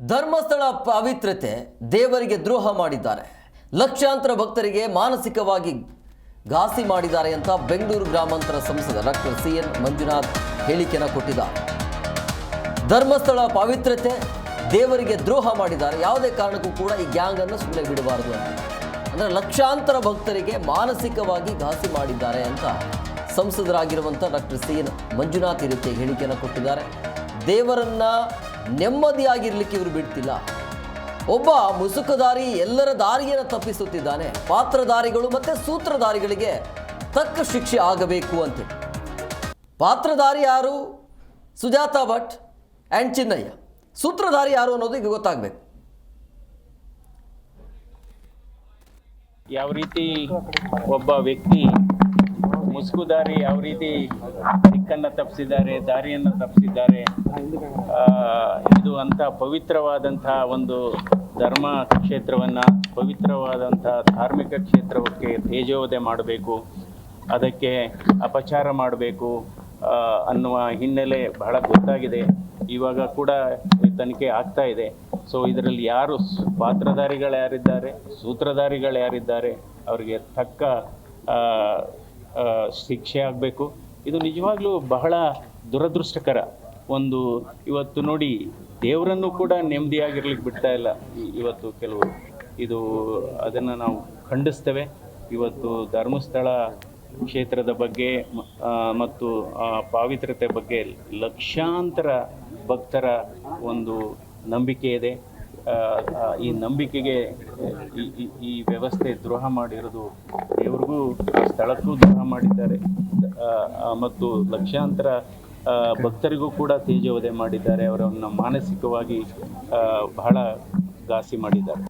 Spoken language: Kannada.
ಧರ್ಮಸ್ಥಳ ಪವಿತ್ರತೆ ದೇವರಿಗೆ ದ್ರೋಹ ಮಾಡಿದ್ದಾರೆ. ಲಕ್ಷಾಂತರ ಭಕ್ತರಿಗೆ ಮಾನಸಿಕವಾಗಿ ಘಾಸಿ ಮಾಡಿದ್ದಾರೆ ಅಂತ ಬೆಂಗಳೂರು ಗ್ರಾಮಾಂತರ ಸಂಸದ ಡಾಕ್ಟರ್ ಸಿ ಎನ್ ಮಂಜುನಾಥ್ ಹೇಳಿಕೆಯನ್ನು ಕೊಟ್ಟಿದ್ದಾರೆ. ಧರ್ಮಸ್ಥಳ ಪವಿತ್ರತೆ ದೇವರಿಗೆ ದ್ರೋಹ ಮಾಡಿದ್ದಾರೆ. ಯಾವುದೇ ಕಾರಣಕ್ಕೂ ಕೂಡ ಈ ಗ್ಯಾಂಗ್ ಅನ್ನು ಸುಮ್ಮನೆ ಬಿಡಬಾರದು ಅಂತ. ಅಂದರೆ ಲಕ್ಷಾಂತರ ಭಕ್ತರಿಗೆ ಮಾನಸಿಕವಾಗಿ ಘಾಸಿ ಮಾಡಿದ್ದಾರೆ ಅಂತ ಸಂಸದರಾಗಿರುವಂಥ ಡಾಕ್ಟರ್ ಸಿ ಎನ್ ಮಂಜುನಾಥ್ ಈ ಹೇಳಿಕೆಯನ್ನು ಕೊಟ್ಟಿದ್ದಾರೆ. ದೇವರನ್ನ ನೆಮ್ಮದಿಯಾಗಿರ್ಲಿಕ್ಕೆ ಇವರು ಬಿಡ್ತಿಲ್ಲ. ಒಬ್ಬ ಮುಸುಕುದಾರಿ ಎಲ್ಲರ ದಾರಿಯನ್ನು ತಪ್ಪಿಸುತ್ತಿದ್ದಾನೆ. ಪಾತ್ರಧಾರಿಗಳು ಮತ್ತು ಸೂತ್ರಧಾರಿಗಳಿಗೆ ತಕ್ಕ ಶಿಕ್ಷೆ ಆಗಬೇಕು ಅಂತೇಳಿ ಪಾತ್ರಧಾರಿ ಯಾರು? ಸುಜಾತಾ ಭಟ್ ಆ್ಯಂಡ್ ಚಿನ್ನಯ್ಯ. ಸೂತ್ರಧಾರಿ ಯಾರು ಅನ್ನೋದು ಈಗ ಗೊತ್ತಾಗಬೇಕು. ಯಾವ ರೀತಿ ಒಬ್ಬ ವ್ಯಕ್ತಿ ಮುಸುಕುದಾರಿ ಯಾವ ರೀತಿ ದಿಕ್ಕನ್ನು ತಪ್ಪಿಸಿದ್ದಾರೆ, ದಾರಿಯನ್ನು ತಪ್ಪಿಸಿದ್ದಾರೆ ಅಂತ ಪವಿತ್ರವಾದಂತಹ ಒಂದು ಧರ್ಮ ಕ್ಷೇತ್ರವನ್ನು ಪವಿತ್ರವಾದಂಥ ಧಾರ್ಮಿಕ ಕ್ಷೇತ್ರಕ್ಕೆ ತೇಜೋವಧೆ ಮಾಡಬೇಕು, ಅದಕ್ಕೆ ಅಪಚಾರ ಮಾಡಬೇಕು ಅನ್ನುವ ಹಿನ್ನೆಲೆ ಬಹಳ ಗೊತ್ತಾಗಿದೆ. ಇವಾಗ ಕೂಡ ತನಿಖೆ ಆಗ್ತಾ ಇದೆ. ಸೊ ಇದರಲ್ಲಿ ಯಾರು ಪಾತ್ರಧಾರಿಗಳು ಯಾರಿದ್ದಾರೆ, ಸೂತ್ರಧಾರಿಗಳು ಯಾರಿದ್ದಾರೆ, ಅವರಿಗೆ ತಕ್ಕ ಶಿಕ್ಷೆ ಆಗಬೇಕು. ಇದು ನಿಜವಾಗ್ಲೂ ಬಹಳ ದುರದೃಷ್ಟಕರ. ಒಂದು ಇವತ್ತು ನೋಡಿ ದೇವರನ್ನು ಕೂಡ ನೆಮ್ಮದಿಯಾಗಿರ್ಲಿಕ್ಕೆ ಬಿಡ್ತಾ ಇಲ್ಲ ಇವತ್ತು ಕೆಲವು. ಇದು ಅದನ್ನು ನಾವು ಖಂಡಿಸ್ತೇವೆ. ಇವತ್ತು ಧರ್ಮಸ್ಥಳ ಕ್ಷೇತ್ರದ ಬಗ್ಗೆ ಮತ್ತು ಆ, ಪಾವಿತ್ರತೆ ಬಗ್ಗೆ ಲಕ್ಷಾಂತರ ಭಕ್ತರ ಒಂದು ನಂಬಿಕೆ ಇದೆ. ಈ ನಂಬಿಕೆಗೆ ಈ- ವ್ಯವಸ್ಥೆ ದ್ರೋಹ ಮಾಡಿರೋದು ದೇವ್ರಿಗೂ ಸ್ಥಳಕ್ಕೂ ದ್ರೋಹ ಮಾಡಿದ್ದಾರೆ. ಮತ್ತು ಲಕ್ಷಾಂತರ ಭಕ್ತರಿಗೂ ಕೂಡ ತೇಜೋವಧೆ ಮಾಡಿದ್ದಾರೆ. ಅವರನ್ನು ಮಾನಸಿಕವಾಗಿ ಬಹಳ ಘಾಸಿ ಮಾಡಿದ್ದಾರೆ.